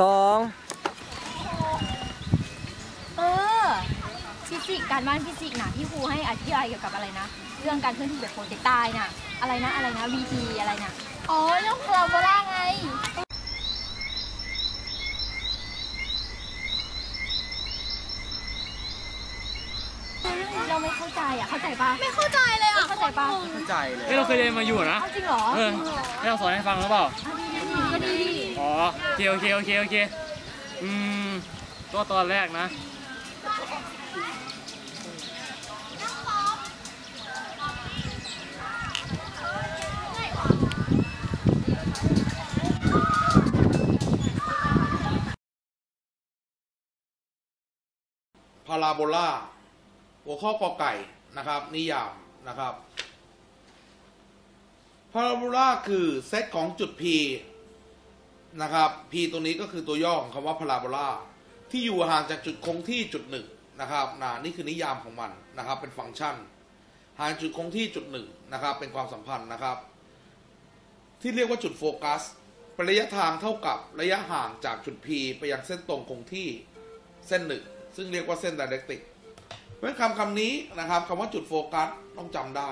สองเออฟิสิกส์การบ้านฟิสิกส์นะที่ครูให้อธิบายเกี่ยวกับอะไรนะ เรื่องการเคลื่อนที่แบบโปรเจกต์ตายน่ะอะไรนะอะไรนะ VT อะไรน่ะอ๋อเรื่องพาราโบลาไงเราไม่เข้าใจอะเข้าใจปะไม่เข้าใจเลยอะเข้าใจปะเข้าใจเลยเฮ้ยเราเคยเรียนมาอยู่นะเอาจริงเหรอเออให้เราสอนให้ฟังหรือเปล่าอะดีดีดีก็ดีดีอ๋อ โอเคโอเคโอเคโอเคอืมก็ตอนแรกนะพาราโบลาหัวข้อกอไก่นะครับ นิยามนะครับพาราโบลาคือเซตของจุด P นะครับ P ตัวนี้ก็คือตัวย่อของคำว่าพาราโบลาที่อยู่ห่างจากจุดคงที่จุดหนึ่งนะครับนะนี่คือนิยามของมันนะครับ เป็นฟังก์ชัน ห่างจุดคงที่จุดหนึ่งนะครับ เป็นความสัมพันธ์นะครับ ที่เรียกว่าจุดโฟกัสเป็นระยะทางเท่ากับระยะห่างจากจุด P ไปยังเส้นตรงคงที่เส้นหนึ่งซึ่งเรียกว่าเส้น dialectic เพราะคำคำนี้นะครับคำว่าจุดโฟกัสต้องจำได้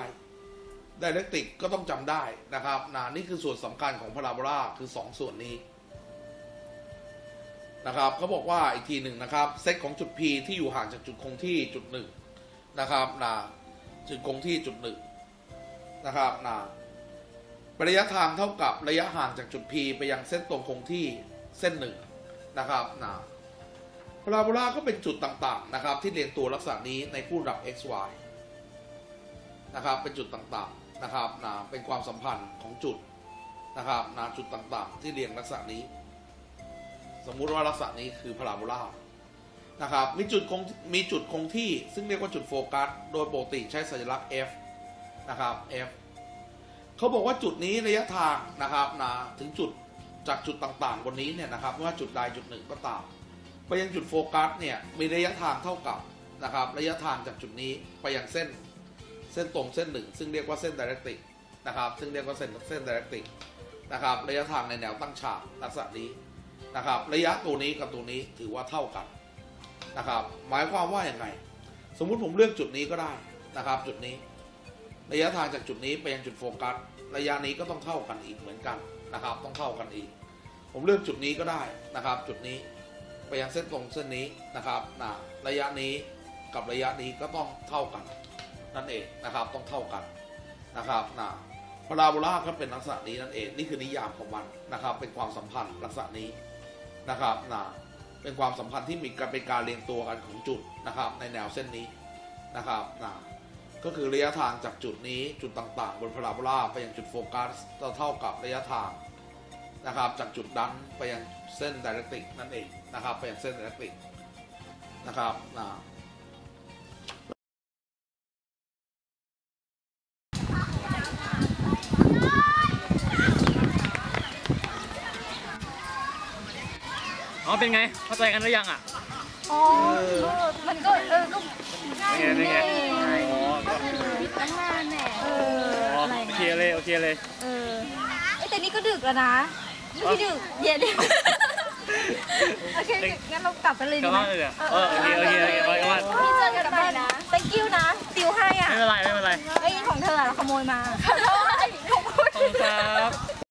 dialectic ก็ต้องจำได้นะครับนะนี่คือส่วนสำคัญของพาราโบลาคือ 2 ส่วนนี้ นะครับเขาบอกว่าอีกทีหนึ่งนะครับเซตของจุด P ที่อยู่ห่างจากจุดคงที่จุดหนึ่งนะครับนะจุดคงที่จุดหนึ่งนะครับนะระยะทางเท่ากับระยะห่างจากจุด P ไปยังเส้นตรงคงที่เส้นหนึ่งนะครับนะพาราโบลาก็เป็นจุดต่างๆนะครับ ที่เรียงตัวลักษณะนี้ในคู่รับ x y นะครับเป็นจุดต่างๆนะครับนะเป็นความสัมพันธ์ของจุดนะครับนะจุดต่างๆ ที่เรียงลักษณะนี้ สมมุติว่าลักษณะนี้คือพาราโบลานะครับมีจุดคงมีจุดคงที่ซึ่งเรียกว่าจุดโฟกัส โดยปกติใช้สัญลักษณ์ f นะครับ f เขาบอกว่าจุดนี้ระยะทางนะครับนะถึงจุดจากจุดต่างๆบนนี้เนี่ยนะครับไม่ว่าจุดใดจุดหนึ่งก็ตาม ไปยังจุดโฟกัสเนี่ยมีระยะทางเท่ากับนะครับระยะทางจากจุดนี้ไปยังเส้นเส้นตรงเส้นหนึ่ง ซึ่งเรียกว่าเส้น directic นะครับซึ่งเรียกว่าเส้นเส้น directic นะครับระยะทางในแนวตั้งฉากลักษณะนี้ นะครับ ระยะตัวนี้กับตัวนี้ถือว่าเท่ากันนะครับ หมายความว่าอย่างไง สมมุติผมเลือกจุดนี้ก็ได้นะครับ จุดนี้ ระยะทางจากจุดนี้ไปยังจุดโฟกัส ระยะนี้ก็ต้องเท่ากันอีกเหมือนกันนะครับ ต้องเท่ากันอีก ผมเลือกจุดนี้ก็ได้นะครับ จุดนี้ไปยังเส้นตรงเส้นนี้นะครับนะระยะนี้กับระยะนี้ก็ต้องเท่ากันนั่นเองนะครับ ต้องเท่ากันนะครับนะ พาราโบลาก็เป็นลักษณะนี้นั่นเอง นี่คือนิยามของมันนะครับ เป็นความสัมพันธ์ลักษณะนี้นะครับนะเป็นความสัมพันธ์ที่มีการเป็นการเรียงตัวกันของจุดนะครับ ในแนวเส้นนี้นะครับนะก็คือระยะทางจากจุดนี้จุดต่างๆ บนพาราโบลาไปยังจุดโฟกัสจะเท่ากับระยะทางนะครับ จากจุดดันไปยังเส้น directic นั่นเองนะครับ ไปยังเส้น directic นะครับนะ อ๋อเป็นไงเข้าใจกันหรือยังอะอ๋อเออมันก็เออก็ง่ายเป็นไงแน่เป็นไงอ๋อก็ตั้งนานแน่เอออ๋ออะไรโอเคนะเลยโอเคเลยเออเอ้ยแต่นี่ก็ดึกแล้วนะไม่ใช่ดึกเย็นโอเคงั้นเรากลับกันเลยกลัดีบไหมบ้านเลยเดี๋ยวเออโอเคโอเคโอเคไปกลับบ้านพี่เจอกันใหม่นะ thank you นะติวให้อะไม่เป็นไรไม่เป็นไรไอ้ยของเธออะเราขโมยมาขโมยขโมยขอบคุณครับ